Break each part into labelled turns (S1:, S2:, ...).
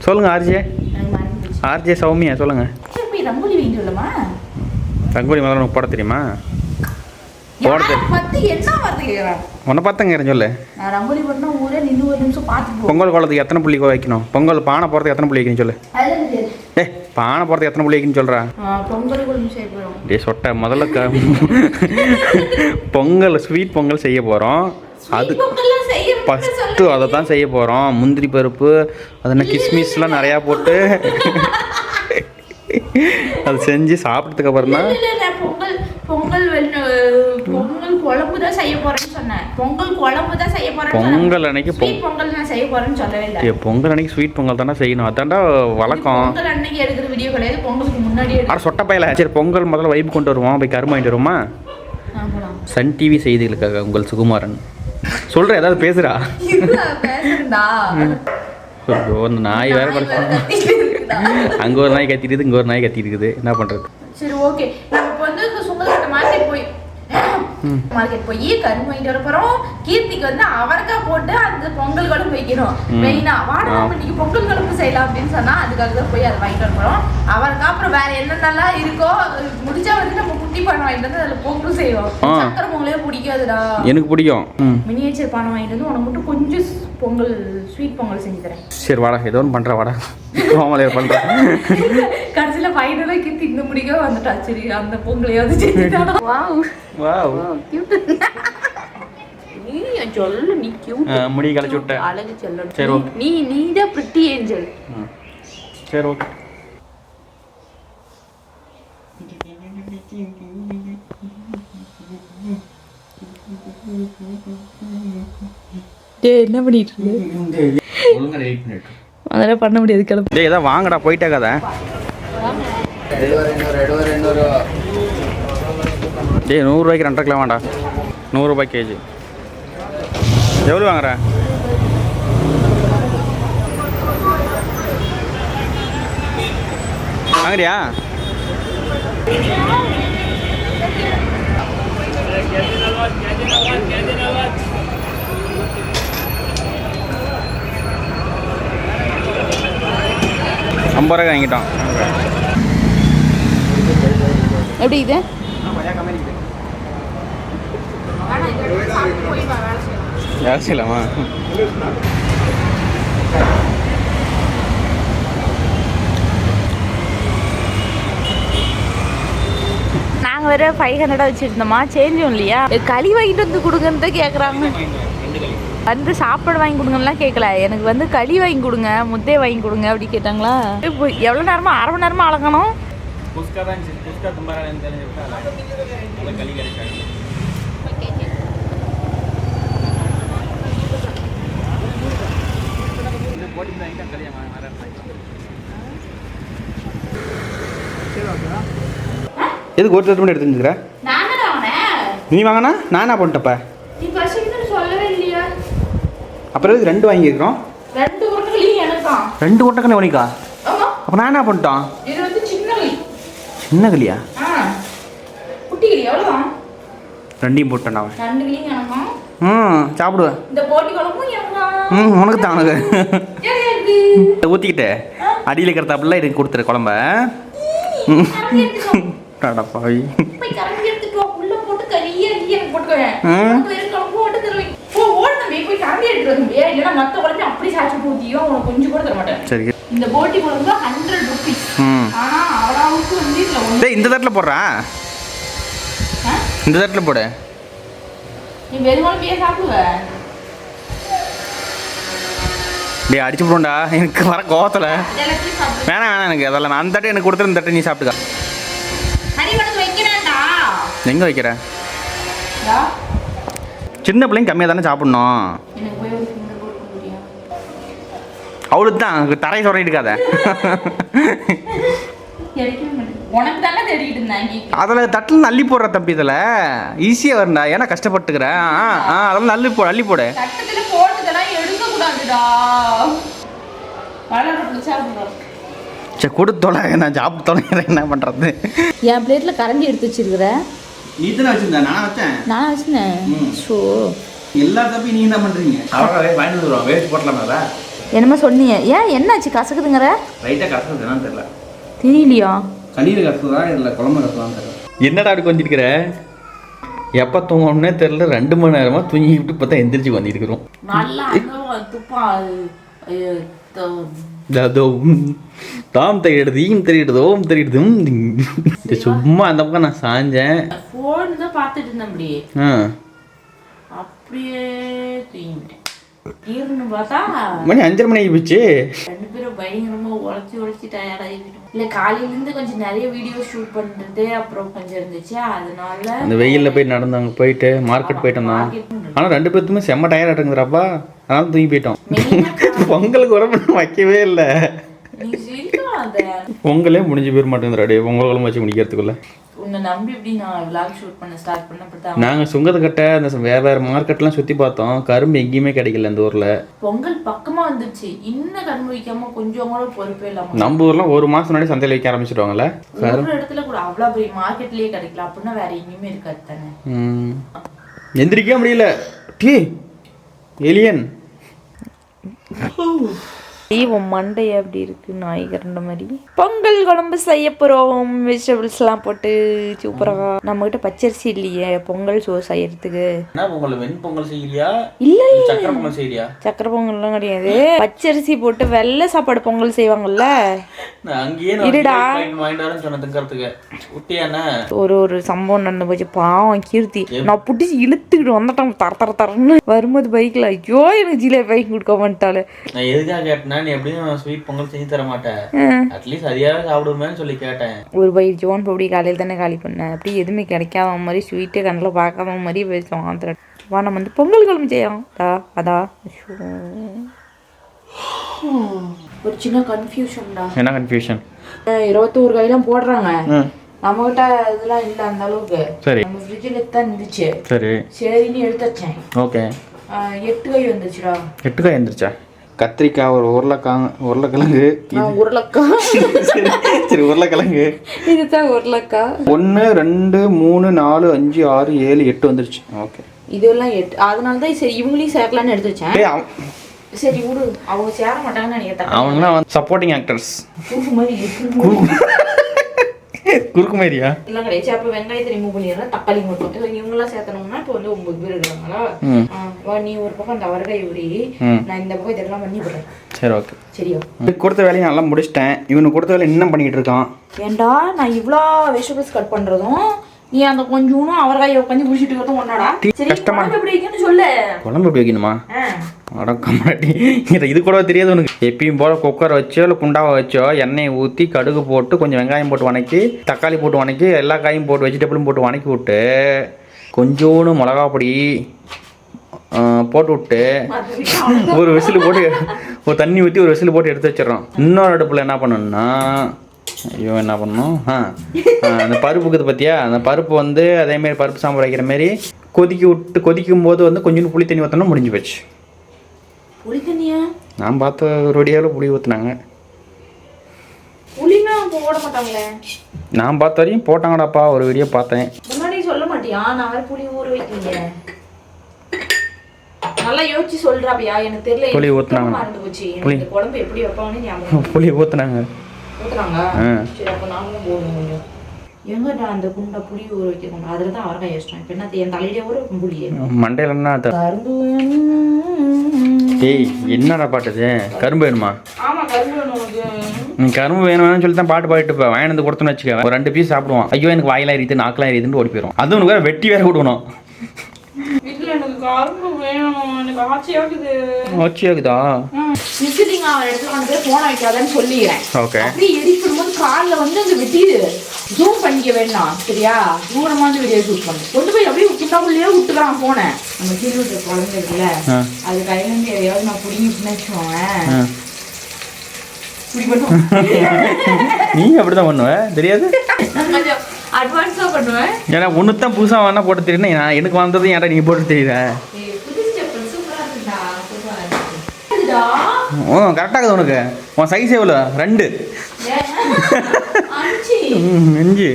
S1: சொல்லுங்கள் RJ. RJ. Soumya சொல்லுங்கள்
S2: ரங்கோலி
S1: முதல்ல உனக்கு போட தெரியுமா? போட தெரியும் உன்னை பார்த்தங்க சொல்லு. பொங்கல் குளத்துக்கு எத்தனை புள்ளி வைக்கணும்? பொங்கல் பானை போகிறதுக்கு எத்தனை புள்ளி வைக்கணும் சொல்லு. ஏ பானை போகிறதுக்கு எத்தனை புள்ளி வைக்கணும்னு சொல்கிறா டே சொட்ட முதல்ல பொங்கல் ஸ்வீட் பொங்கல் செய்ய போகிறோம் அது ஃபஸ்ட்டு அதை தான் செய்ய போகிறோம் முந்திரி பருப்பு அது என்ன கிஸ்மிஸ்லாம் நிறையா போட்டு அது செஞ்சு சாப்பிட்டதுக்கு அப்புறம் தான்
S2: பொங்கல் பொங்கல் பொங்கல் குழம்பு தான் செய்ய போறேன்னு சொன்னேன். பொங்கல் குழம்பு தான் செய்ய சொன்னேன்.
S1: பொங்கல் அன்னைக்கு
S2: பொங்கல் நான் செய்ய போறேன்னு சொல்லவே இல்லை.
S1: பொங்கல் அன்னைக்கு ஸ்வீட் பொங்கல் தானே செய்யணும். அதான்டா வழக்கம்.
S2: பொங்கல் அன்னைக்கு எடுக்கிற வீடியோ கிடையாது. பொங்கலுக்கு முன்னாடி
S1: அட சொட்ட பையல. சரி பொங்கல் முதல்ல வைப்பு கொண்டு வருவோம். போய்
S2: ஆ, போலாம்.
S1: சன் டிவி செய்திகளுக்காக உங்கள் சுகுமாரன். சொல்ற ஏதாவது. ஐயோ, இந்த நாய் வேற படுத்து. அங்க ஒரு நாய் கத்திட்டு இருக்குது, இங்க ஒரு நாய் கத்திட்டு இருக்குது என்ன பண்றது
S2: சரி ஓகே நம்ம இப்போ வந்து சுங்கக்கட்ட மார்க்கெட் போய் மார்க்கெட் போய் கரும்பு வாங்கிட்டு வர போறோம். கீர்த்திக்கு வந்து அவரைக்காய் போட்டு அந்த பொங்கல் குழம்பு வைக்கணும். மெயினா வாடா
S1: ஆ.
S2: நம்ம இன்னைக்கு பொங்கல் குழம்பு செய்யலாம் அப்படின்னு சொன்னா அதுக்காக தான் போய் அதை வாங்கிட்டு வர போறோம். அவரைக்காய் அப்புறம் வேற என்னென்னலாம் இருக்கோ அது முடிஞ்சா வந்து நம்ம குட்டி பானை வாங்கிட்டு வந்து அதுல பொங்கல் செய்வோம். சக்கரை பொங்கலே பிடிக்காதுடா.
S1: எனக்கு பிடிக்கும்.
S2: மினியேச்சர் பானை வாங்கிட்டு வந்து உனக்கு மட்டும் கொஞ்சம் பொங்கல் ஸ்வீட் பொங்கல் செஞ்சு தரேன்.
S1: சரி வாடா ஏதோ ஒன்று பண்ற வாடா. பண்றேன்
S2: கடைசியில ஃபைனலா கீர்த்தி இந்த முடிக்க வந்துட்டா. சரி அந்த பொங்கலையாவது செஞ்சுட்டாடா வாவ்.
S1: வாவ்.
S2: நீ என் சொல்லு நீ cute.
S1: ஆ, முடி கலைச்சு விட்ட.
S2: அழகு செல்லம்
S1: சரி,
S2: நீ-
S1: okay.
S2: நீ நீ தான் பிரிட்டி ஏஞ்சல்
S1: ம். சரி ஓகே
S2: டேய் என்ன பண்ணிட்டு இருக்கு? அதெல்லாம் பண்ண முடியாது கிளம்பு.
S1: டேய் ஏதாவது வாங்கடா போயிட்டே கதை டேய் நூறுரூவாய்க்கு ரெண்டரை கிலோ வேண்டா நூறுரூபாய் கேஜி எவ்வளோ வாங்குற? வாங்குறியா? ஐம்பது ரூபாய் வாங்கிட்டோம்.
S2: எப்படி இது?
S1: வேலை செய்யலாமா?
S2: நாங்க வேற ஃபைவ் ஹண்ட்ரடா வச்சிருந்தோமா சேஞ்சும் இல்லையா களி வாங்கிட்டு வந்து கொடுங்கன்னு தான் கேக்குறாங்க. வந்து சாப்பாடு வாங்கி கொடுங்கலாம் கேட்கல எனக்கு வந்து களி வாங்கி கொடுங்க முத்தையை வாங்கி கொடுங்க அப்படி கேட்டாங்களா? இப்போ எவ்வளோ நேரமா அரை மணி நேரமா அழகணும்
S1: எதுக்கு ஒரு லிட்டர் மட்டும் எடுத்து வந்துக்கிற
S2: நானே வாங்கினேன்
S1: நீ வாங்கினா நான் என்ன பண்ணிட்டப்ப
S2: நீ பசிக்குதுன்னு சொல்லவே இல்லையா
S1: அப்புறம் எதுக்கு ரெண்டு வாங்கியிருக்கிறோம்.
S2: ரெண்டு உருளையும் எனக்காம்.
S1: ரெண்டு ஒட்டக்கண்ணே உனிக்கா? அப்போ நான் என்ன பண்ணிட்டோம்?
S2: இது வந்து சின்ன களி.
S1: சின்ன களியா?
S2: குட்டி களி எவ்வளோ
S1: ரெண்டையும் போட்டேன் அவன்
S2: ரெண்டு களியும்
S1: ம் சாப்பிடுவேன்
S2: இந்த போட்டி குழம்பும்
S1: ம் உனக்கு தான் உனக்கு. ஊற்றிக்கிட்டு அடியில் இருக்கிறதாப்புல எனக்கு கொடுத்துரு குழம்ப. ம்.
S2: கரண்டி எடுத்துக்கோ.
S1: டாடா பாவி.
S2: போய் கரண்டி எடுத்துக்கோ. உள்ள போட்டு கறியே எனக்கு போட்டுக்கோங்க போ ஓடு தம்பி போய் கரண்டி எடுத்துட்டு வந்து இல்லைன்னா மற்ற குழம்பு அப்படி சாச்சு ஊற்றியோ உனக்கு கொஞ்சம் கூட தர மாட்டேன்.
S1: சரி.
S2: இந்த போட்டி குழம்பு ஹண்ட்ரட் ருபீஸ் ஆனா அவராவுக்கு வந்து இதுல ஒன்று
S1: இந்த தட்டில் போடுறா? இந்த தட்டில் போடு.
S2: நீ வெறும் குழம்பையே சாப்பிடுவ
S1: டேய் அடிச்சு போடும்டா எனக்கு வர கோவத்தில். வேணாம் வேணாம் எனக்கு அதெல்லாம் அந்த தட்டை எனக்கு கொடுத்துரு இந்த தட்டை நீ சாப்பிட்டுக்க. எங்கே வைக்கிற?
S2: டா,
S1: சின்ன பிள்ளைங்க கம்மியாக தானே சாப்பிட்ணும். அவளுக்கு தான் தரையை சொல்லிட்டு இருக்காத. அதில் தட்டில் நல்லி போடுற தம்பி இதில். ஈஸியாக வரும்டா. ஏன்னா கஷ்டப்பட்டுக்கிறேன் ஆ ஆ அதெல்லாம் நல்லி போடு. அள்ளி போடு சரி கொடுத்து தொலை நான் சாப்பிட்டு தொலைகிறேன் என்ன பண்ணுறது
S2: என் பிளேட்ல கரண்டி எடுத்து வச்சிருக்கிற.
S1: நீ தானே வச்சுருந்தேன். நான் வச்சேன்.
S2: நான்
S1: ம்.
S2: ஷோ
S1: எல்லா தப்பையும் நீ என்ன பண்ணுறீங்க அவ்வளோ வாங்கிட்டு வந்துடுவோம் வேஸ்ட் போட்டலாமா
S2: என்னமோ சொன்னீங்க. ஏன் என்னாச்சு? கசக்குதுங்கிற?
S1: லைட்டாக கசக்குது என்னன்னு தெரியல.
S2: தெரியலையா?
S1: சளியில் கசக்குதா இல்லை குழம்பு கசக்குதான்னு தெரியல. என்னடா அப்படி கொஞ்சிருக்கிற எப்போ தூங்கணும்னே தெரியல. ரெண்டு மணி நேரமாக தூங்கி விட்டு பார்த்தா எந்திரிச்சு வந்துருக்கிறோம் தாம் தெரியிடுது ஈம் தெரியிடுது ஓம் தெரியிடுது சும்மா அந்த பக்கம் நான் சாஞ்சேன்.
S2: தான் பார்த்துட்டு இருந்தேன் அப்படியே. அப்படியே தூங்கிட்டேன். தீர்னு பார்த்தா
S1: மணி அஞ்சரை மணி ஆகி போச்சு.
S2: ரெண்டு பேரும் பயங்கரமா உழைச்சி உழைச்சி டயர்ட் ஆகிட்டோம். இல்லை காலையில இருந்து கொஞ்சம் நிறைய வீடியோ ஷூட் பண்ணிட்டு அப்புறம் கொஞ்சம் இருந்துச்சு. அதனால
S1: அந்த வெயிலில் போய் நடந்தாங்க போயிட்டு மார்க்கெட் போயிட்டு வந்தோம் ஆனால் ரெண்டு பேர்த்துமே செம்ம டயர்ட் ஆட்டுங்கிறப்பா அதனால தூங்கி போயிட்டோம். பொங்கலுக்கு உடம்பு வைக்கவே இல்லை. பொங்கலே முடிஞ்சு போயிட மாட்டேங்குதுடா பொங்கல் குழம்பு வச்சு முடிக்கிறதுக்குள்ள.
S2: உன்னை நம்பி எப்படி நான் விளாக் ஷூட் பண்ண ஸ்டார்ட் பண்ண
S1: நாங்கள் சுங்கத்துக்கட்டை அந்த வேறு வேறு மார்க்கெட்லாம் சுற்றி பார்த்தோம். கரும்பு எங்கேயுமே கிடைக்கல இந்த ஊரில்.
S2: பொங்கல் பக்கமா வந்துச்சு இன்னும் கண் வைக்காம கொஞ்சம் கூட பொறுப்பே இல்லாம
S1: நம்ம ஊர்லாம் ஒரு மாதம் முன்னாடி சந்தையில் வைக்க ஆரம்பிச்சிடுவாங்கல்ல
S2: ஒரு இடத்துல கூட அவ்வளவு பெரிய மார்க்கெட்லயே கிடைக்கல. அப்படின்னா வேற எங்கேயுமே இருக்காது தானே.
S1: எந்திரிக்க முடியல. டீ எலியன்
S2: உன் மண்டை அப்படி இருக்கு நாய் கரண்ட மாதிரி. பொங்கல் குழம்பு செய்ய போறோம் வெஜிடபிள்ஸ்லாம் போட்டு சூப்பராக நம்ம கிட்ட பச்சரிசி இல்லையே பொங்கல் சோறு செய்யறதுக்கு.
S1: என்ன பொங்கல் வெண் பொங்கல் செய்யலையா
S2: இல்ல
S1: சக்கரை பொங்கல் செய்யலையா
S2: சக்கரை பொங்கல்லாம் கிடையாது. பச்சரிசி போட்டு வெள்ளை சாப்பாடு பொங்கல் செய்வாங்கல்ல.
S1: நான் அங்கேயே
S2: இருடா.
S1: வாங்கிட்டு வரேன்னு
S2: ஒரு ஒரு சம்பவம் நடந்து போச்சு பாவம் கீர்த்தி. நான் புடிச்சு இழுத்துக்கிட்டு வந்துட்டேன் தர தர தரன்னு. வரும்போது பைக்ல ஐயோ எனக்கு ஜிலே பைக் கொடுக்க மாட்டாளு
S1: நான் எதுக்காக கேட்டேன்னா நீ எப்படியும் ஸ்வீட் பொங்கல் செஞ்சு தர மாட்டேன் அட்லீஸ்ட் அதையாவது சாப்பிடுவேன்னு சொல்லி கேட்டேன்.
S2: ஒரு பைக் ஜோன் பப்படி காலையில் தானே காலி பண்ணேன் அப்படி எதுவுமே கிடைக்காத மாதிரி ஸ்வீட்டு கண்ணில் பார்க்காத மாதிரி பேசுவோம் அந்த வா நம்ம வந்து பொங்கல் குழம்பு செய்யலாம். அதா அதா. ஐயோ. ஒரு சின்ன கன்ஃபியூஷன்டா
S1: என்ன கன்ஃபியூஷன்
S2: இருபத்தோரு காயெல்லாம் போடுறாங்க. நம்மகிட்ட இதெல்லாம் இல்லை அந்த அளவுக்கு.
S1: சரி.
S2: நம்ம ஃப்ரிட்ஜில் தான் இருந்துச்சு.
S1: சரி.
S2: சரின்னு எடுத்து வச்சேன்.
S1: ஓகே.
S2: ஆஹ் எட்டு காய் வந்துச்சுடா.
S1: எட்டுக்காய் எந்திரிச்சா கத்திரிக்காய் ஒரு உருளைக்காங்க உருளைக்கிழங்கு.
S2: நான் உருளைக்காய்
S1: சரி சரி உருளைக்கிழங்கு.
S2: இதுதான் உருளைக்காய்
S1: ஒன்று ரெண்டு மூணு நாலு அஞ்சு ஆறு ஏழு எட்டு வந்துருச்சு. ஓகே.
S2: இதெல்லாம் எட்டு அதனால தான் சரி இவங்களையும் சேர்க்கலான்னு எடுத்து வச்சேன். சரி விடு. அவங்க சேர மாட்டாங்கன்னு நினைக்கிறேன்.
S1: அவங்களாம் வந்து சப்போர்ட்டிங் ஆக்டர்ஸ்
S2: மாதிரி
S1: குறுக்கு மாதிரியா
S2: எல்லாம் கிடையாது அப்ப வெங்காயத்தை ரிமூவ் பண்ணிடுறேன். தக்காளி மட்டும் இவங்கெல்லாம் சேர்த்தனோம்னா இப்போ வந்து ஒன்பது பேர் வா நீ ஒரு பக்கம் அந்த வரகாய் உரி நான் இந்த பக்கம் இதெல்லாம் பண்ணி விடுறேன்.
S1: சரி ஓகே
S2: சரியா?
S1: கொடுத்த வேலையை நல்லா முடிச்சிட்டேன். இவனுக்கு கொடுத்த வேலை இன்னும் பண்ணிக்கிட்டு இருக்கான்.
S2: ஏண்டா நான் இவ்வளோ வெஜிடபிள்ஸ் கட் பண்றதும் நீ அந்த கொஞ்சம் அவரகாயை உட்காந்து குடிச்சிட்டு இருக்கிறதும் ஒன்னாடா சரி
S1: கஷ்டமா?
S2: குழம்பு எப்படி வைக்கணும்னு சொல்லு.
S1: குழம்பு எப்படி வைக்கணுமா?
S2: ஆ.
S1: அடக்கமாட்டி இது இது கூட தெரியாது உனக்கு. எப்பயும் போல குக்கர் வச்சோ இல்லை குண்டாவை வச்சோ எண்ணெயை ஊற்றி கடுகு போட்டு கொஞ்சம் வெங்காயம் போட்டு வணக்கி தக்காளி போட்டு வணக்கி எல்லா காயும் போட்டு வெஜிடபிளும் போட்டு வணக்கி விட்டு கொஞ்சோண்டு மிளகா பொடி போட்டு விட்டு ஒரு விசில் போட்டு ஒரு தண்ணி ஊற்றி ஒரு விசில் போட்டு எடுத்து வச்சிடறோம். இன்னொரு அடுப்பில் என்ன பண்ணணும்னா ஐயோ என்ன பண்ணணும்? ஆ அந்த பருப்பு இருக்குது பார்த்தியா அந்த பருப்பு வந்து அதேமாரி பருப்பு சாம்பார் வைக்கிற மாதிரி கொதிக்க விட்டு கொதிக்கும் போது வந்து கொஞ்சோண்டு புளி தண்ணி ஊற்றினா முடிஞ்சு போச்சு.
S2: புளி தண்ணியா?
S1: நான் பார்த்த ஒரு வடியாவில் புளி ஊற்றுனாங்க நான் பார்த்த வரையும் போட்டாங்கடாப்பா ஒரு வீடியோ பார்த்தேன்.
S2: சொல்ல மாட்டியா? நான் புளி ஊற வைக்கீங்க நல்லா யோசிச்சு சொல்றாபியா எனக்கு தெரியல
S1: புளி ஊத்துனாங்க. புளி.
S2: குழம்பு எப்படி வைப்பாங்கன்னு ஞாபகம்
S1: புளி ஊற்றுனாங்க
S2: எங்கடா அந்த குண்டை புளி ஊற வைக்கணும் அதுல தான் அவரக்காய் இஷ்டம் இப்ப என்ன என் தலையிலே ஊற வைக்கும் புளியே
S1: மண்டையில் என்ன அது?
S2: கரும்பு
S1: டேய் என்னடா பாட்டு இது? கரும்பு வேணுமா?
S2: ஆமா கரும்பு
S1: நீ வேணும்னு சொல்லி தான் பாட்டு பாடிட்டு போய் வாங்கி வந்து கொடுத்தோன்னு வச்சுக்க ஒரு ரெண்டு பீஸ் சாப்பிடுவான். ஐயோ எனக்கு வாயிலாம் எரியுது நாக்கெல்லாம் எரியுதுன்னு ஓடி போயிடும் அதுவும் உனக்கு வேற வெட்டி வேற
S2: எனக்கு கரும்பு வேணும். எனக்கு ஆச்சையாக்குது
S1: வச்சியாக்குதா
S2: நிச்சயங்க அவன் இடத்துல வந்து போன வைக்காதன்னு சொல்லிடுறேன்.
S1: ஓகே.
S2: அப்படியே எடிட் போது காலில் வந்து அந்த வெட்டி ஜூம் பண்ணிக்க வேண்டாம். சரியா? தூரமா வந்து வீடியோ ஷூட் பண்ணு. கொண்டு போய் அப்படியே குண்டாக்குள்ளேயே விட்டுக்கலாம் போனேன் நம்ம கீழே விட்டுற குழந்தை இருக்குல்ல. அது கையில இருந்து எதையாவது நான் பிடிங்கிட்டுன்னு வச்சுக்கோங்க
S1: நீ அப்படி தான் பண்ணுவ? தெரியாது?
S2: அட்வான்ஸாக பண்ணுவேன்.
S1: ஏன்னா ஒன்று தான் புதுசாக வேணா போட்டு தெரியுது நான் எனக்கு வந்தது ஏன்டா நீ போட்டு தெரியுற?
S2: இருக்குடா
S1: ஓ கரெக்டாகுது உனக்கு. உன் சைஸ் எவ்வளோ ரெண்டு.
S2: அஞ்சு.
S1: ம், அஞ்சு.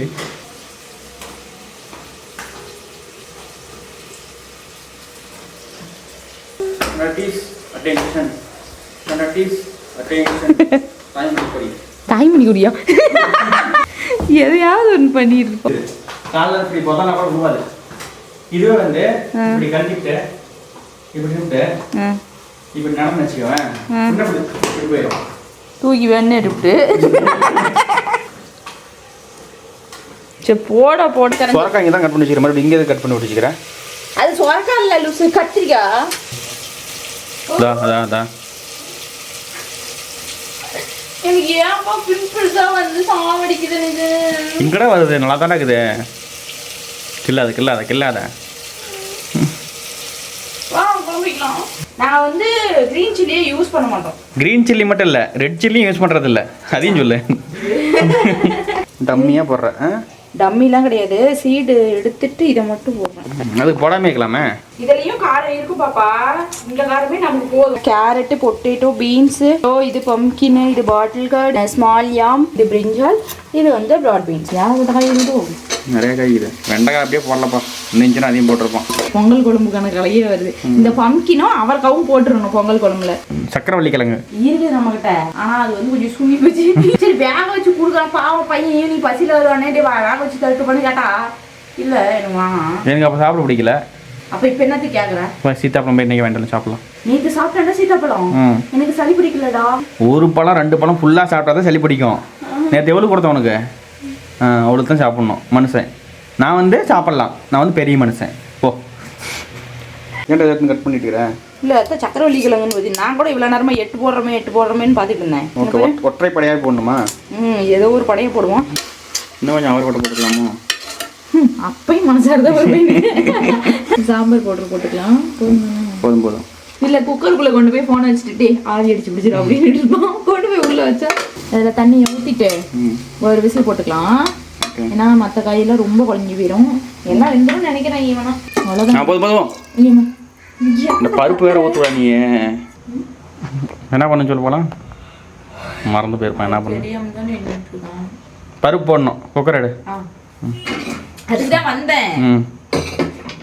S1: Attention.
S2: தாய்மணி குடியா எதையாவது ஒன்று பண்ணியிருப்போம்
S1: காலைல இப்படி போதா கூட விடுவாது இதுவே வந்து இப்படி கட்டிட்டு இப்படி விட்டு இப்படி நடந்து வச்சுக்குவேன் இப்படி போயிடும்.
S2: தூக்கி வேணே எடுத்து சரி போட போட்டு தரேன்
S1: சொரக்கா இங்கே தான் கட் பண்ணி வச்சுக்கிறேன். மறுபடியும் இங்கே கட் பண்ணி வச்சுக்கிறேன்.
S2: அது சொரக்கா இல்லை லூசு கத்திரிக்காய்?
S1: அதான் அதான் அதான்
S2: எனக்கு ஏன்ப்பா பிம்பிள்ஸா வந்து சாவடிக்குது இது
S1: இங்கடா வருது நல்லா தானே இருக்குது. கில்லாத கில்லாத கில்லாத.
S2: நான் வந்து க்ரீன் சில்லியே யூஸ் பண்ண மாட்டோம்.
S1: க்ரீன் சில்லி மட்டும் இல்லை ரெட் சில்லியும் யூஸ் பண்ணுறது இல்லை. அதையும் சொல்லு. டம்மியாக போடுறேன்?
S2: டம்மிலாம் கிடையாது சீடு எடுத்துட்டு இதை மட்டும் போடுறேன்.
S1: அதுக்கு போடாமே இருக்கலாமே.
S2: இதுலயும் காரம் இருக்கும் பாப்பா. இந்த காரமே நமக்கு போதும். கேரட் பொட்டேட்டோ பீன்ஸ் இது பம்கின் இது பாட்டில் கார்டு ஸ்மால் யாம் இது பிரிஞ்சால் இது வந்து ப்ராட் பீன்ஸ் யாரும் காய் இருக்கும்
S1: நிறைய காய் இது. வெண்டைக்காய் அப்படியே போடலப்பா. இன்னும் அதையும் போட்டிருப்போம்
S2: பொங்கல் குழம்புக்கான கலையே வருது. இந்த பம்கினும் அவரைக்காவும் போட்டுருணும் பொங்கல் குழம்புல.
S1: சக்கரவள்ளி கிழங்கு
S2: இருக்கு நம்ம கிட்ட ஆனா அது வந்து கொஞ்சம் சுண்டி போச்சு. சரி வேக வச்சு கொடுக்கலாம். பாவம் பையன் ஈவினிங் பசியில வருவானே வேக வச்சு தட்டு பண்ணி கேட்டா. இல்ல எனக்கு வாங்க
S1: எனக்கு அப்போ சாப்பிட பிடிக்கல.
S2: அப்ப இப்ப என்னத்துக்கு கேக்குறேன்?
S1: இப்போ சீத்தாப்பழம் போய் இன்றைக்கி வேண்டாம் சாப்பிடலாம்.
S2: நேத்து சாப்பிட்டா சீத்தாப்பழம்? எனக்கு சளி பிடிக்கலடா.
S1: ஒரு பழம் ரெண்டு பழம் ஃபுல்லாக சாப்பிட்டா தான் சளி பிடிக்கும். நேற்று எவ்வளோ கொடுத்தேன் உனக்கு? ஆ அவ்வளோ தான் சாப்பிட்ணும் மனுஷன். நான் வந்து சாப்பிட்லாம். நான் வந்து பெரிய மனுஷன். போ. ஏன்டா ஏற்று கட் பண்ணிட்டு இருக்கிறேன்
S2: இல்ல அத்தை சக்கரவள்ளி கிழங்குன்னு பத்தி நான் கூட இவ்வளவு நேரமா எட்டு போடுறோமே எட்டு போடுறோமேன்னு பாத்துட்டு இருந்தேன்.
S1: ஓகே ஒற்றை படையாக போடணுமா?
S2: ம் ஏதோ ஒரு படையை போடுவோம்.
S1: இன்னும் கொஞ்சம் அவர் போட்டு போட்டுக்கலாமோ
S2: அப்பயும் மனசாரதா சாம்பார் பவுடர் போட்டுக்கலாம். போதுமா?
S1: போதும்.
S2: இல்ல குக்கருக்குள்ள கொண்டு போய் போனை வச்சுட்டு ஆவி அடிச்சு பிடிச்சிடும் அப்படின்னு இருப்போம். கொண்டு போய் உள்ள வச்சா அதுல தண்ணியை ஊத்திட்டு ஒரு விசில் போட்டுக்கலாம். ஏன்னா மற்ற காயெல்லாம் ரொம்ப குழஞ்சி போயிடும் எல்லாம் வெந்துடும் நினைக்கிறேன் ஈவனா அவ்வளோதான்
S1: நான் போதும். இந்த பருப்பு வேற ஊற்றுவா நீ. என்ன பண்ண சொல்ல போலாம். மறந்து போயிருப்பேன் என்ன பண்ண. பருப்பு போடணும். குக்கர் எடு.
S2: ஆ. அதுக்குதான் வந்தேன்.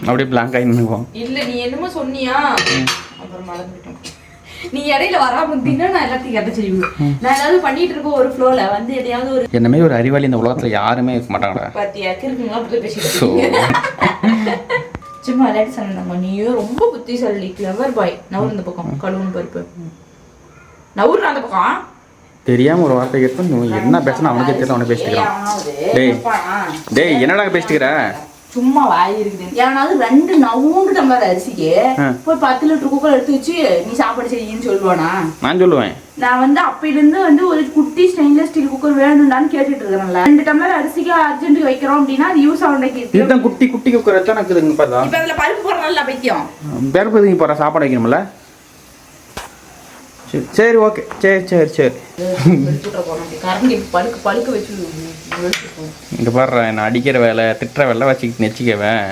S1: அப்படியே பிளாங்க் ஆகி நின்றுக்குவோம்
S2: இல்ல நீ என்னமோ சொன்னியா? அப்புறம் மறந்துட்டோம். நீ இடையில வராம இருந்தீங்கன்னா நான் எல்லாத்தையும் கட்ட செய்வேன். நான் ஏதாவது பண்ணிட்டு இருப்போம் ஒரு ஃப்ளோல வந்து எதையாவது ஒரு
S1: என்ன மாதிரி ஒரு அறிவாளி இந்த உலகத்தில் யாருமே இருக்க மாட்டாங்கடா.
S2: பாத்தியா இருக்குங்களா? அப்படி பேசிட்டு. சும்மா விளையாட்டு சொன்னாங்க நீயும் ரொம்ப புத்திசாலி கிளவர் பாய் நவுறு இந்த பக்கம் கழுவுன்னு பருப்பு. நவுறு அந்த பக்கம்.
S1: தெரியாம ஒரு வார்த்தை கேட்டு நீ என்ன பேசினா அவனுக்கே தெரியல அவனை
S2: அவனாவது.
S1: டேய். டேய் என்னடா பேசிட்டு இருக்கிற
S2: சும்மா வாய் இருக்குது. ஏனாவது ரெண்டு நவுண்டு டம்ளர் அரிசிக்கு. போய் பத்து லிட்டர் குக்கர் எடுத்து வச்சு நீ சாப்பாடு செய்யின்னு சொல்லுவானா?
S1: நான் சொல்லுவேன்.
S2: நான் வந்து அப்பையிலேருந்து வந்து ஒரு குட்டி ஸ்டெயின்லெஸ் ஸ்டீல் குக்கர் வேணும்டான்னு கேட்டுட்டு இருக்கிறேன்ல. ரெண்டு டம்ளர் அரிசிக்கு அர்ஜென்ட் வைக்கிறோம் அப்படின்னா அது யூஸ் ஆகுறதுக்கு
S1: இதுதான் குட்டி குட்டி குக்கர் வச்சா எனக்கு இதுங்க பார்த்தா
S2: இப்ப அதுல பருப்பு போடுறல பைத்தியம்
S1: பேர் பதிங்க போகிற சாப்பாடு வைக்கணும்ல. சரி சரி ஓகே சரி சரி சரி. இங்கே பாடுற என்ன அடிக்கிற வேலை திட்டுற வேலை வச்சுக்கிட்டு நெச்சிக்கவேன்?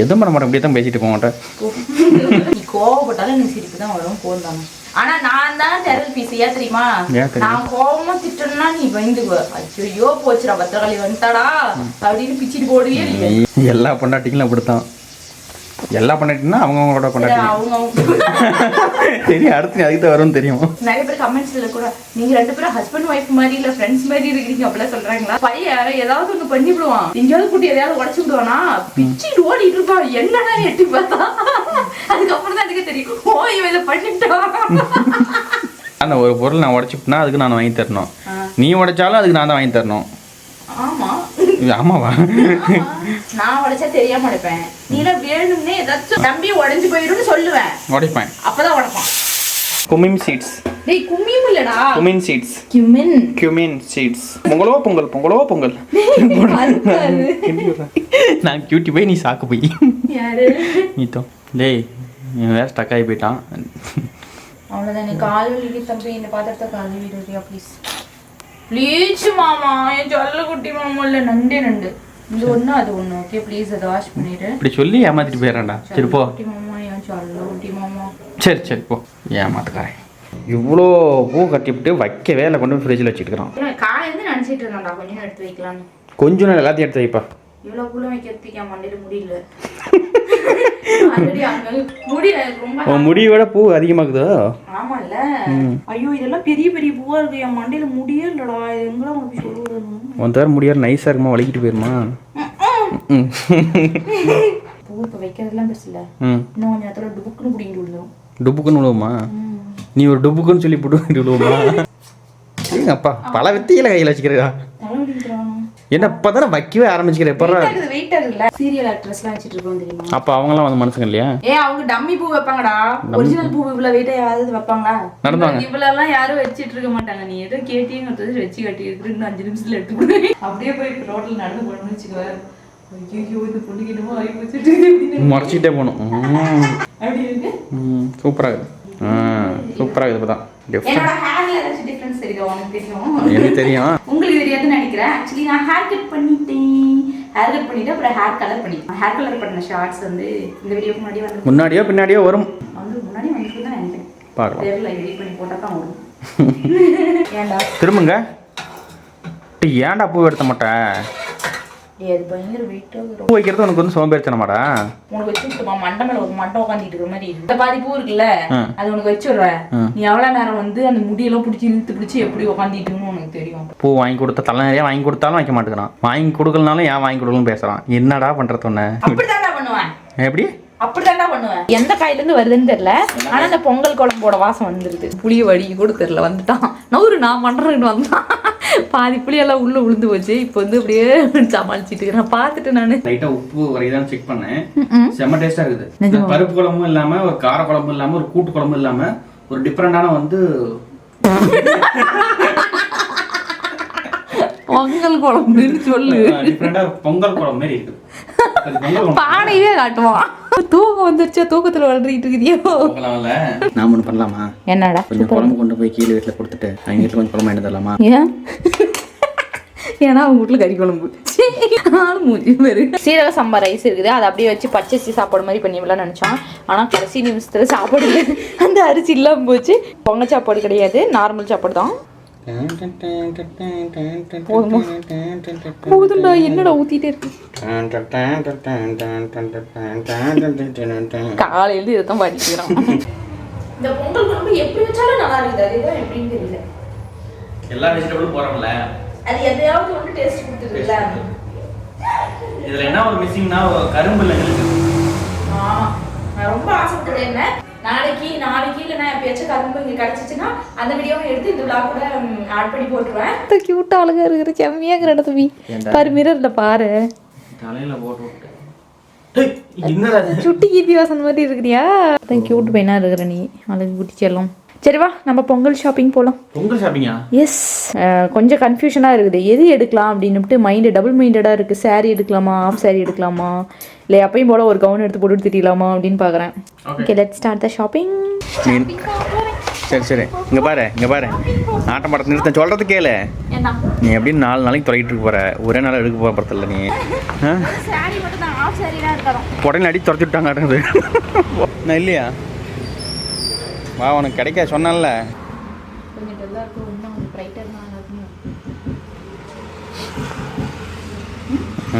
S1: எதுவும் பண்ண மாட்டேன் இப்படியே தான் பேசிட்டு போமாட்டேன்
S2: போ. நீ கோவப்பட்டாலும் எனக்கு சிரிப்பு தான் வரும் போந்தாங்க ஆனா நான் தான் டெரல் பீஸியா தெரியுமா
S1: ஏன் தெரியும்?
S2: நான் கோவமா திட்டணும்னா நீ பயந்துக்குவ ஐயோ போச்சுடா பத்திரகாளி வந்துட்டாடா அப்படின்னு பிச்சிட்டு போடுவே
S1: எல்லா பொண்டாட்டிங்களும் அப்படித்தான் எல்லா பொண்டாட்டினா அவங்கவுங்களோட
S2: அவங்க
S1: தெரியும் அடுத்து அதுக்கு தான் வரும்னு தெரியும்.
S2: நிறைய பேர் கமெண்ட்ஸ்ல கூட நீங்க ரெண்டு பேரும் ஹஸ்பண்ட் ஒய்ஃப் மாதிரி இல்ல ஃப்ரெண்ட்ஸ் மாதிரி இருக்கீங்க அப்படிலாம் சொல்றாங்களா? பையன் ஏதாவது ஒண்ணு பண்ணி விடுவான். எங்கேயாவது கூட்டி எதையாவது உடச்சு விடுவானா? பிச்சிட்டு ஓடிட்டு இருப்பான். என்னடா எட்டி பார்த்தா? அதுக்கப்புறம் தான் எனக்கு தெரியும். ஓ இவன் இதை பண்ணிட்டான்.
S1: அந்த ஒரு பொருள் நான் உடச்சிப்புனா அதுக்கு நான் வாங்கி தரணும். நீ உடைச்சாலும் அதுக்கு நான் தான் வாங்கி தரணும்.
S2: ஆமா.
S1: ஆமாவா?
S2: ஆமா. நான் உடைச்சா தெரியாம உடைப்பேன். நீலாம் வேணும்னே ஏதாச்சும் தம்பி உடைஞ்சு போயிடும்னு சொல்லுவேன்.
S1: உடைப்பேன்.
S2: அப்பதான் உடைப்பான்.
S1: குமின் சீட்ஸ்
S2: டேய் இல்லடா.
S1: Cumin seeds
S2: cumin
S1: cumin seeds பொங்கலோ பொங்கல் பொங்கலோ பொங்கல். நான் கியூட்டி போய் நீ சாக்கு போய். நீத்தோ டேய் வேற ஸ்டக் ஆகி போயிட்டான்.
S2: அவ்வளோதான் நீ கால் வலிக்கு தம்பி இந்த பாத்திரத்தை கால் விடுறியா ப்ளீஸ் ப்ளீஸ் மாமா. என் சொல்ல குட்டி மாமா இல்லை நண்டே நண்டு. இது ஒன்று அது ஒன்று ஓகே ப்ளீஸ் அதை வாஷ் பண்ணிடு.
S1: இப்படி சொல்லி ஏமாத்திட்டு போயிடறான்டா. சரி போ.
S2: குட்டி மாமா என் சொல்ல குட்டி மாமா?
S1: சரி சரி போ. ஏமாத்துக்காரன் இவ்வளோ பூ கட்டிவிட்டு வைக்கவே இல்லை கொண்டு ஃப்ரிட்ஜில் வச்சுட்டுக்கிறான்
S2: காலையிலேருந்து நினச்சிட்டு இருந்தான்டா கொஞ்சம் எடுத்து வைக்கலான்னு
S1: கொஞ்சம் நேரம் எல்லாத்தையும் எடுத்து வைப்பா.
S2: இவ்வளவு கூட வைக்கிறதுக்கு என் மண்டையில முடியல
S1: பூ அதிகமாகுதோ
S2: ஆமால்ல. ஐயோ இதெல்லாம் பெரிய பெரிய பூவா இருக்கு. என் மண்டையில முடியே இல்லடா. இது எங்கடா உனக்கு சொல்லுவது
S1: உன் தவிர முடியாது நைஸாக இருக்குமா? வலிக்கிட்டு போயிருமா?
S2: பூ இப்போ வைக்கிறதுலாம் பெருசு இல்ல.
S1: ம்.
S2: இன்னும் கொஞ்சம் நேரத்துல டுபுக்குன்னு பிடிங்கிட்டு விழுந்துரும்
S1: டுப்புக்குன்னு விழுவுமா? நீ ஒரு டுப்புக்குன்னு சொல்லி போட்டு விழுவுமா? அப்பா பல வித்திகளை கையில் வச்சுக்கிறா என்ன இப்போ தானே வைக்கவே ஆரம்பிச்சுக்கிறேன் எப்போ
S2: வெயிட் ஆகுது வெயிட் ஆகுதுல்ல சீரியல் ஆக்ட்ரஸ்லாம் வச்சிட்டு இருக்கோம் தெரியுமா?
S1: அப்போ அவங்களாம் வந்து மனுஷங்க இல்லையா?
S2: ஏ அவங்க டம்மி பூ வைப்பாங்கடா. ஒரிஜினல் பூ இவ்வளவு வெயிட்டா யாராவது வைப்பாங்களா?
S1: நடந்தாங்க.
S2: இவ்வளவு யாரும் வச்சிட்டு இருக்க மாட்டாங்க. நீ ஏதோ கேட்டியும் ஒருத்தர் வச்சு கட்டி அஞ்சு நிமிஷத்துல எடுத்து அப்படியே போய் ரோட்ல நடந்து போகணும்னு வச்சுக்கோ ஐயோ இந்த பொண்ணுக்கு என்னமோ ஆகி வச்சுட்டு அப்படின்னு
S1: முறைச்சிட்டே போகணும்
S2: அப்படி இருக்கு?
S1: சூப்பராக இருக்குது. ஆ சூப்பராக இருக்குது இப்போ தான்
S2: தெரியுதா? உனக்கு தெரியும்?
S1: எனக்கு தெரியும்.
S2: உங்களுக்கு தெரியாதுன்னு நினைக்கிறேன். ஆக்சுவலி நான் ஹேர் கட் பண்ணிட்டேன். ஹேர் கட் பண்ணிட்டு அப்புறம் ஹேர் கலர் பண்ணிட்டேன். ஹேர் கலர் பண்ண ஷார்ட்ஸ் வந்து இந்த வீடியோக்கு முன்னாடி வந்து
S1: முன்னாடியோ பின்னாடியோ வரும்.
S2: வந்து முன்னாடி வந்து தான் நினைக்கிறேன்.
S1: பார்க்கலாம்.
S2: தெரியல எடிட் பண்ணி போட்டால் தான் வரும் ஏன்டா?
S1: திரும்புங்க. ஏன்டா பூ எடுத்த மாட்டேன்
S2: அது பயங்கர வெயிட்டாக
S1: வைக்கிறது உனக்கு வந்து சோம்பேறித்தனமாடா?
S2: உனக்கு வச்சு விட்டுமா மண்டை மேல ஒரு மண்டை உட்காந்துட்டு இருக்கிற மாதிரி. இந்த பாதி பூ இருக்குல்ல. அது உனக்கு வச்சு விடுறேன் நீ எவ்வளவு நேரம் வந்து அந்த முடியெல்லாம் பிடிச்சி இழுத்து பிடிச்சி எப்படி உட்காந்துட்டுன்னு உனக்கு தெரியும்.
S1: பூ வாங்கி கொடுத்த தலை நிறைய வாங்கி கொடுத்தாலும் வைக்க மாட்டேங்கிறான். வாங்கி கொடுக்கலனாலும் ஏன் வாங்கி கொடுக்கலன்னு பேசுகிறான் என்னடா பண்ணுறது ஒன்று
S2: பண்ணுவேன்.
S1: எப்படி?
S2: அப்படிதான்டா பண்ணுவேன். எந்த காயில இருந்து வருதுன்னு தெரியல. ஆனா அந்த பொங்கல் குழம்போட வாசம் வந்துருது. புளிய வடி கூட தெரியல வந்துட்டான். நவுறு நான் பண்றேன்னு வந்தான். பாதி புளியெல்லாம் உள்ள உளுந்து போச்சு. இப்போ வந்து அப்படியே சமாளிச்சிட்டு நான் பார்த்துட்டு நானு.
S1: லைட்டாக உப்பு வரைதான் செக் பண்ணேன். செம்ம டேஸ்ட்டாக இருக்குது. பருப்பு குழம்பும் இல்லாமல் ஒரு கார குழம்பும் இல்லாமல் ஒரு கூட்டு குழம்பும் இல்லாமல் ஒரு டிஃப்ரெண்டான வந்து
S2: பொங்கல் குழம்புன்னு சொல்லு.
S1: டிஃப்ரெண்டாக பொங்கல் குழம்பு மாதிரி இருக்குது. அது பொங்கல் குழம்பு.
S2: பானையவே காட்டுவான். தூக்கம் வந்துருச்சா? தூக்கத்துல வளர்ந்துட்டு
S1: பொங்கலாம் இல்லை நாம் ஒன்று பண்ணலாமா?
S2: என்னடா?
S1: கொஞ்சம் குழம்பு கொண்டு போய் கீழே வீட்டில் கொடுத்துட்டு அவங்க வீட்டில் கொஞ்சம் குழம்பு எடுத்து தரலாமா?
S2: ஏன்? ஏன்னா அவங்க வீட்டில் கறி குழம்பு. ஆள் மூஞ்சி பேரு சீரக சம்பா ரைஸ் இருக்குது. அதை அப்படியே வச்சு பச்சரிசி சாப்பாடு மாதிரி பண்ணிவிடலாம் நினச்சோம். ஆனால் கடைசி நிமிஷத்தில் சாப்பாடு இல்லை. அந்த அரிசி இல்லாமல் போச்சு. பொங்கல் சாப்பாடு கிடையாது. நார்மல் சாப்பாடு தான்? போதும்டா என்னடா ஊற்றிட்டே இருக்கு? காலையில இதை தான் படிக்கிறான். இந்த பொங்கல் குழம்பு எப்படி வச்சாலும் நல்லா இருக்குது அதுதான் எப்படின்னு தெரியல.
S1: எல்லா வெஜிடபிளும் போகிறோம்ல
S2: அது எதையாவது ஒன்று டேஸ்ட் கொடுத்துருக்குல்ல
S1: இதில் என்ன ஒரு மிஸ்ஸிங்னா கரும்பு இல்லை
S2: ஆமா நான் ரொம்ப ஆசைப்பட்டது என்ன? நாளைக்கு நாளைக்கு இல்லைன்னா எப்பயாச்சும் கரும்பு இங்கே கிடச்சிச்சுன்னா அந்த வீடியோவை எடுத்து இந்த விழா கூட ஆட் பண்ணி போட்டுருவேன். கியூட்டா அழகா இருக்கிற செம்மையாங்கிற தம்பி பாரு மிரர்ல பாரு.
S1: தலையில் போட்டு?
S2: சுட்டி கீர்த்தி வாசன் மாதிரி இருக்கிறியா? அதான் கியூட் பையனா இருக்கிற நீ. அழகு குட்டி செல்லம். சரி வா நம்ம பொங்கல் ஷாப்பிங் போகலாம்
S1: பொங்கல் ஷாப்பிங்கா
S2: எஸ் கொஞ்சம் கன்ஃபியூஷனாக இருக்குது. எது எடுக்கலாம் அப்படின்னுட்டு மைண்டு டபுள் மைண்டடாக இருக்குது saree எடுக்கலாமா ஆஃப் saree எடுக்கலாமா? இல்லை எப்பயும் போல் ஒரு கவுன் எடுத்து போட்டு திரியலாமா அப்படின்னு பார்க்குறேன். Okay let start the shopping
S1: சரி சரி. இங்கே பாரு இங்கே பாரு. ஆட்டம் படத்தை நிறுத்த. சொல்கிறது கேளு. நீ எப்படியும் நாலு நாளைக்கு தொலைகிட்டு இருக்க போற. ஒரே நாள் எடுக்க போகிற படத்தில் நீ. உடனே அடி துரத்தி விட்டாங்க நான் இல்லையா? வா உனக்கு கிடைக்க
S2: இருந்தால்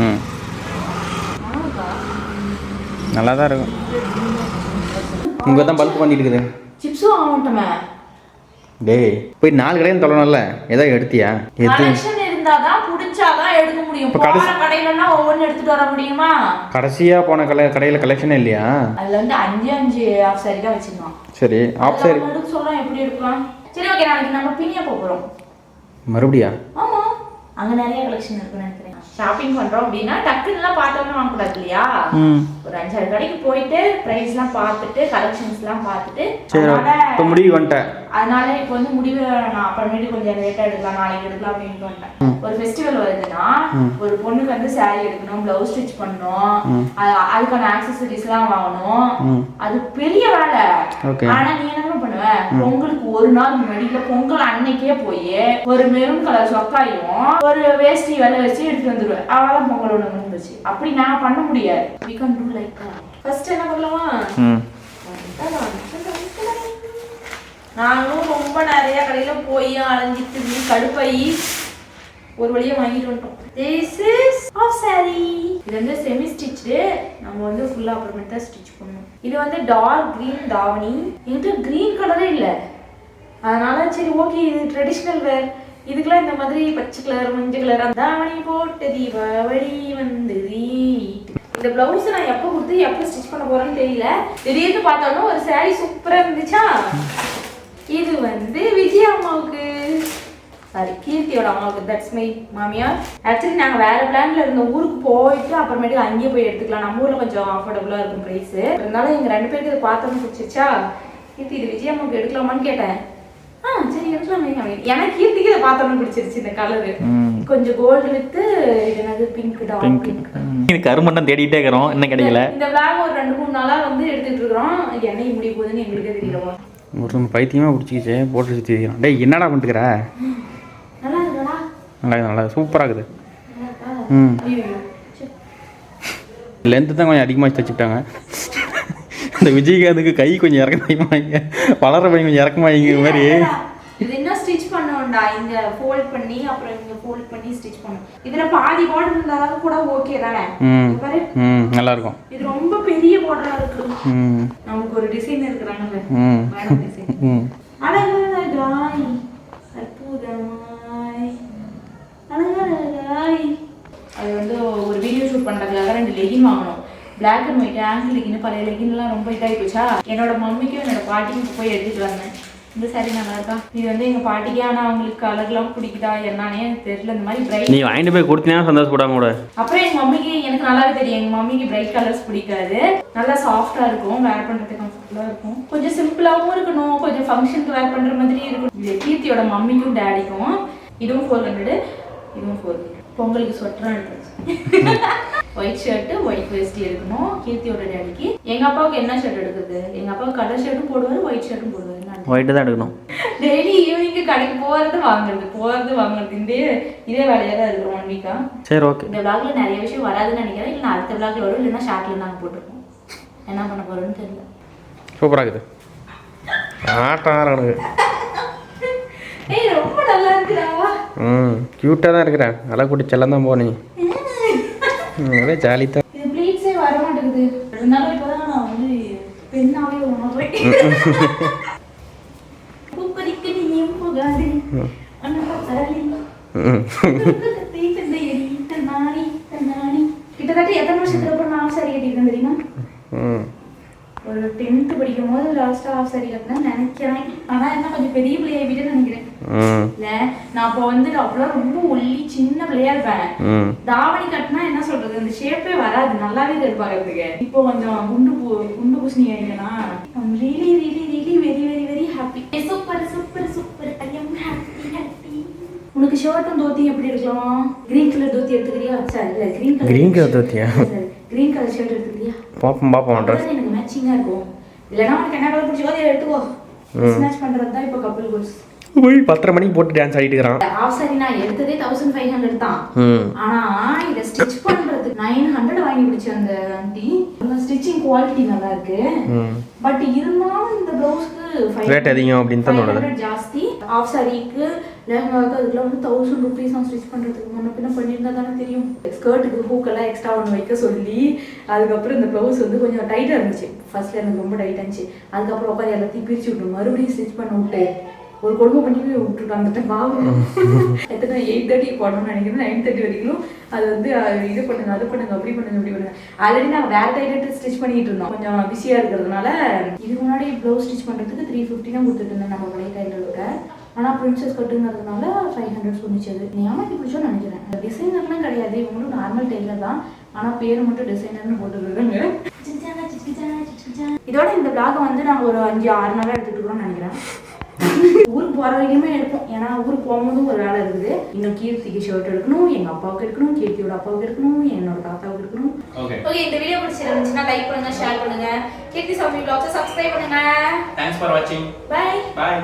S1: ம். நல்லா தான் இருக்கும். இங்கே தான் பல்ப் பண்ணிட்டு இருக்குது.
S2: சிப்ஸும்
S1: டேய் போய் நாலு கடையில் தொலைணும்ல. ஏதோ எடுத்தியா? எது?
S2: இருந்தாதான் பிடிச்சாதான் எடுக்க முடியும். போன கடையிலன்னா ஒவ்வொன்று எடுத்துட்டு வர முடியுமா?
S1: கடைசியாக போன கடை கடையில் கலெக்ஷனே இல்லையா?
S2: அதுல வந்து அஞ்சு அஞ்சு ஆஃப் saree தான் வச்சிருந்தோம்.
S1: சரி ஆஃப் சரி
S2: சொல்றோம் எப்படி எடுக்கலாம்? சரி ஓகே நாளைக்கு நம்ம பினியா போகிறோம்
S1: மறுபடியா?
S2: ஆமா. அங்க நிறைய கலெக்ஷன் இருக்குன்னு நினைக்கிறேன். ஷாப்பிங் பண்றோம் அப்படின்னா டக்குன்னுலாம் பார்த்தோம்னா வாங்கக்கூடாது இல்லையா? ஒரு அஞ்சாறு கடைக்கு போயிட்டு பார்த்துட்டு கலெக்ஷன்ஸ்லாம் பார்த்துட்டு
S1: சரி
S2: அதனால
S1: இப்போ முடிவு வந்துட்டேன்.
S2: அதனால இப்போ வந்து முடிவு நான் அப்புறமேட்டு கொஞ்சம் லேட்டா எடுக்கலாம் நாளைக்கு எடுக்கலாம் அப்படின்னு வந்துட்டேன். ஒரு ஃபெஸ்டிவல் வருதுன்னா ஒரு பொண்ணுக்கு வந்து saree எடுக்கணும் பிளவுஸ் ஸ்டிச் பண்ணணும் அது- அதுக்கான ஆக்சசரிஸ் எல்லாம் வாங்கணும் அது பெரிய வேலை. ஆனா நீ பண்ணுவ பொங்கலுக்கு ஒரு நாள் முன்னாடி பொங்கல் அன்னைக்கே போய் ஒரு மெரூன் கலர் சொக்காயும் ஒரு வேஷ்டி வெள்ளை வச்சு எடுத்து வந்துருவேன். அவ்வளவுதான் பொங்கலோட முடிஞ்சிச்சு. அப்படி நான் பண்ண முடியாது. Can do like that. First என்ன பண்ணலாமா?
S1: ம்.
S2: நாங்களும் ரொம்ப நிறைய கடையில போய் அலைஞ்சிட்டு கடுப்பாயி ஒரு வழியா வாங்கிட்டு வந்துட்டோம். திஸ் இஸ் ஆஃப் சாரி இது வந்து செமி ஸ்டிச்சு நம்ம வந்து ஃபுல்லா அப்புறமேட்டு தான் ஸ்டிச் பண்ணணும். இது வந்து டார்க் கிரீன் தாவணி. என்கிட்ட கிரீன் கலரே இல்லை. அதனால சரி ஓகே இது ட்ரெடிஷ்னல் வேர் இதுக்கெல்லாம் இந்த மாதிரி பச்சை கலர் மஞ்சள் கலர் தாவணி போட்டு தீபாவளி வந்து இந்த பிளவுஸ் நான் எப்போ கொடுத்து எப்போ ஸ்டிச் பண்ண போறேன்னு தெரியல. திடீர்னு பார்த்தாலும் ஒரு சாரி சூப்பராக இருந்துச்சா? இது வந்து விஜய் அம்மாவுக்கு. சாரி கீர்த்தியோட அம்மாவுக்கு தட்ஸ் மை மாமியார். ஆக்சுவலி நாங்கள் வேற பிளான்ல இருந்த ஊருக்கு போயிட்டு அப்புறமேட்டுக்கு அங்கேயே போய் எடுத்துக்கலாம். நம்ம ஊர்ல கொஞ்சம் அஃபோர்டபுளாக இருக்கும் ப்ரைஸ் இருந்தாலும் எங்கள் ரெண்டு பேருக்கு இது பார்த்தோன்னு பிடிச்சிச்சா கீர்த்தி இது விஜய் அம்மாவுக்கு எடுக்கலாமான்னு கேட்டேன். ஆ சரி எடுக்கலாமே அப்படின்னு எனக்கு கீர்த்திக்கு இதை பார்த்தோன்னு பிடிச்சிருச்சு இந்த கலரு கொஞ்சம் கோல்டு வித்து இது என்னது பிங்க் டார்க் பிங்க்
S1: இது கருமட்டம் தேடிட்டே இருக்கிறோம் இன்னும் கிடைக்கல.
S2: இந்த விளாக் ஒரு ரெண்டு மூணு நாளா வந்து எடுத்துட்டு இருக்கிறோம். என்னைக்கு முடிய போகுதுன்னு எங்களுக்கே தெரியலவா
S1: ஒரு பைத்தியமாக பிடிச்சிக்கிச்சு போட்டு சுற்றி தெரியும் டேய் என்னடா பண்ணிட்டுக்கிற
S2: நல்லா
S1: நல்லா சூப்பராக இருக்குது.
S2: நல்லா இருக்கா
S1: ம். லென்த்து தான் கொஞ்சம் அதிகமாக தைச்சிட்டாங்க. இந்த விஜயகாந்துக்கு கை கொஞ்சம் இறக்கமாயிங்க. வளர பையன் கொஞ்சம் இறக்கமாயிங்க மாதிரி.
S2: இது இன்னும் ஸ்டிச் பண்ணோம்டா இங்க ஃபோல்ட் பண்ணி அப்புறம் இங்க ஃபோல்ட் பண்ணி ஸ்டிச் பண்ணும் இதுல பாதி பார்டர் இருந்தாலும் கூட ஓகே தானே? பாரு.
S1: ம் நல்லாயிருக்கும்.
S2: இது ரொம்ப பெரிய பார்டரா இருக்கு.
S1: ம்.
S2: நமக்கு ஒரு டிசைன் இருக்கிறாங்கல்ல.
S1: ம்.
S2: மேடம் டிசைன்
S1: ம்.
S2: அழகழகாய் அழகழகாய் அது வந்து ஒரு வீடியோ ஷூட் பண்றதுக்காக ரெண்டு லெகின் வாங்கணும். Black and white ankle legging பழைய லெகின்லாம் ரொம்ப இதாகி போச்சா? என்னோட மம்மிக்கும் என்னோட பாட்டிக்கும் போய் எடுத்துட்டு வந்தேன். இந்த சாரி நல்லா இருக்கா? இது வந்து எங்க பாட்டிக்கு ஆனா அவங்களுக்கு கலர்லாம் பிடிக்குதா என்னன்னே எனக்கு தெரியல. இந்த மாதிரி பிரைட்
S1: நீ வாங்கிட்டு போய் கொடுத்தீங்கன்னா சந்தோஷப்படாம கூட.
S2: அப்புறம் எங்க மம்மிக்கு எனக்கு நல்லாவே தெரியும். எங்க மம்மிக்கு பிரைட் கலர்ஸ் பிடிக்காது. நல்லா சாஃப்டா இருக்கும். வேர் பண்றதுக்கு கம்ஃபர்டபுளா இருக்கும். கொஞ்சம் சிம்பிளாவும் இருக்கணும். கொஞ்சம் ஃபங்க்ஷனுக்கு வேர் பண்ற மாதிரி இருக்கணும். இது கீர்த்தியோட மம்மிக்கும் டேடிக்கும் இதுவும் ஃபோர் ஹண்ட்ரடு இதுவும் ஃபோர் பொங்கலுக்கு ஸ்வெட்டரும் எடுத்துச்சு ஒயிட் ஷர்ட் ஒயிட் வேஸ்டி எடுக்கணும். கீர்த்தியோட டேடிக்கு எங்க அப்பாவுக்கு என்ன ஷர்ட் எடுக்குது எங்க அப்பாவுக்கு கலர் ஷர்ட்டும் போடுவாரு ஒயிட் ஷர்ட்டும் போடுவாரு. நான்
S1: ஒயிட்டு தான் எடுக்கணும்.
S2: டெய்லி ஈவினிங் கடைக்கு போறது வாங்குறது போறது வாங்குறது. இதே இதே வேலையா தான் இருக்கிறோம் ஒன் வீக்கா
S1: சரி ஓகே
S2: இந்த vlogல நிறைய விஷயம் வராதுன்னு நினைக்கிறேன். இல்லை அடுத்த vlogல வரும் இல்லைன்னா ஷார்ட்ல நாங்கள் போட்டிருக்கோம். என்ன பண்ண போறோம்னு தெரியல.
S1: சூப்பராக இருக்குது. ஆட்டம் ஆடுறது
S2: ஏய் ரொம்ப நல்லா இருக்குடா.
S1: ம் க்யூட்டாக தான் செல்லம் ஒரே ஜாலி தான்
S2: இது ப்ளீட்ஸே வர மாட்டேங்குது. இருந்தாலும் நான் வந்து பெண்ணாவே உணர்றேன். பூப்பறிக்கு கிட்டத்தட்ட எத்தனை வருஷத்துக்கு அப்புறம் நான் சாரி கட்டியிருக்கேன் தெரியுமா? ஒரு டென்த்து படிக்கும் போது லாஸ்ட்டாக ஆஃப் சாரி கட்டினேன் நினைக்கிறேன். ஆனால் என்ன கொஞ்சம் பெரிய பிள்ளையாகிட்டேன்னு நினைக்கிறேன்.
S1: ம்.
S2: இல்ல நான் அப்போ வந்து அப்பெல்லாம் ரொம்ப ஒல்லி சின்ன பிள்ளையா இருப்பேன். தாவணி கட்டினா என்ன சொல்றது? அந்த ஷேப்பே வராது. நல்லாவே தெரிப்பாக்கிறதுக்கு இப்போ கொஞ்சம் குண்டு பூ குண்டு பூசணி ஆயிட்டேனா really really really very very very happy super super super I am happy happy உனக்கு ஷர்ட்டும் தோத்தியும் எப்படி எடுக்கலாம்? கிரீன் கலர் தோத்தி எடுத்துக்கிறியா? சார் இல்ல கிரீன் கலர்
S1: Green colour தோத்தியா?
S2: கிரீன் கலர் ஷர்ட் எடுத்துக்கிறியா?
S1: பார்ப்போம் பார்ப்போம் ட்ரெஸ்
S2: அப்பதான் எனக்கு மேட்சிங்கா இருக்கும் இல்லைன்னா உனக்கு என்ன கலர் பிடிச்சோ அதை எடுத்துக்கோ. மேட்ச் பண்றது தான் இப்போ கப்பல் கோல்ஸ்
S1: போய் பத்தரை மணிக்கு போட்டு டான்ஸ் ஆடிட்டு இருக்கிறான்.
S2: ஆஃப் சாரி நான் எடுத்ததே தௌசண்ட் ஃபைவ் ஹண்ட்ரட் தான்.
S1: ம்.
S2: ஆனா இத ஸ்டிச் பண்றதுக்கு நைன் ஹண்ட்ரட் வாங்கி பிடிச்ச அந்த ஆண்டி ஸ்டிச்சிங் குவாலிட்டி நல்லா இருக்கு பட் இருந்தாலும் இந்த ப்ளவுஸ்க்கு
S1: Rate அதிகம் அப்படின்னு தான்.
S2: ஜாஸ்தி. ஆஃப் சாரிக்கு லெஹங்காக்கு அதுக்குலாம் வந்து தௌசண்ட் ருபீஸ் நான் ஸ்டிச் பண்றதுக்கு. முன்ன பின்ன பண்ணியிருந்தா தானே தெரியும். ஸ்கர்ட்டுக்கு ஹூக்கெல்லாம் எக்ஸ்ட்ரா ஒன்று வைக்க சொல்லி அதுக்கப்புறம் இந்த ப்ளவுஸ் வந்து கொஞ்சம் டைட்டாக இருந்துச்சு. ஃபர்ஸ்ட்ல எனக்கு ரொம்ப டைட்டாக இருந்துச்சு. அதுக்கப்புறம் உட்காந்து எல்லாத்தையும் பிரிச்சு விட்டு மறுபடியும் ஸ்டிச் பண்ண விட்டு. ஒரு கொடுமை பண்ணி விட்டுட்டு வந்துட்டேன் பாவம். எத்தனை எயிட் தேர்ட்டி போடணும்னு நினைக்கிறேன் நைன் தேர்ட்டி வரைக்கும் அது வந்து இது பண்ணுங்க அது பண்ணுங்க அப்படி பண்ணுங்க இப்படி பண்ணுங்க. ஆல்ரெடி நாங்கள் வேற டைட்டு ஸ்டிச் பண்ணிட்டு இருந்தோம். கொஞ்சம் பிஸியாக இருக்கிறதுனால இதுக்கு முன்னாடி ப்ளவுஸ் ஸ்டிச் பண்ணுறதுக்கு த்ரீ ஃபிஃப்டி தான் கொடுத்துட்டு இருந்தேன் நம்ம பழைய டைலருக்கு ஆனால் பிரின்சஸ் கட்டுங்கிறதுனால ஃபைவ் ஹண்ட்ரட் சொன்னிச்சு அது ஏமாத்தி பிடிச்சோன்னு நினைக்கிறேன். அந்த டிசைனர்லாம் கிடையாது இவங்களும் நார்மல் டெய்லர் தான். ஆனால் பேர் மட்டும் டிசைனர்னு போட்டுருக்காங்க. இதோட இந்த பிளாக் வந்து நாங்கள் ஒரு அஞ்சு ஆறு நாளாக எடுத்துட்டு இருக்கிறோம்னு நினைக்கிறேன். ஊருக்கு போற வரைக்குமே எடுப்போம். ஏன்னா ஊருக்கு போகும்போதும் ஒரு வேலை இருக்குது. இன்னும் கீர்த்திக்கு ஷர்ட் எடுக்கணும் எங்க அப்பாவுக்கு எடுக்கணும் கீர்த்தியோட அப்பாவுக்கு எடுக்கணும் என்னோட தாத்தாவுக்கு எடுக்கணும்.
S1: ஓகே
S2: ஓகே இந்த வீடியோ பிடிச்சிருந்துச்சுன்னா லைக் பண்ணுங்க ஷேர் பண்ணுங்க. கீர்த்தி சாமி பிளாக்ஸை சப்ஸ்கிரைப் பண்ணுங்க.
S1: தேங்க்ஸ் ஃபார் வாட்சிங்
S2: பை
S1: பாய்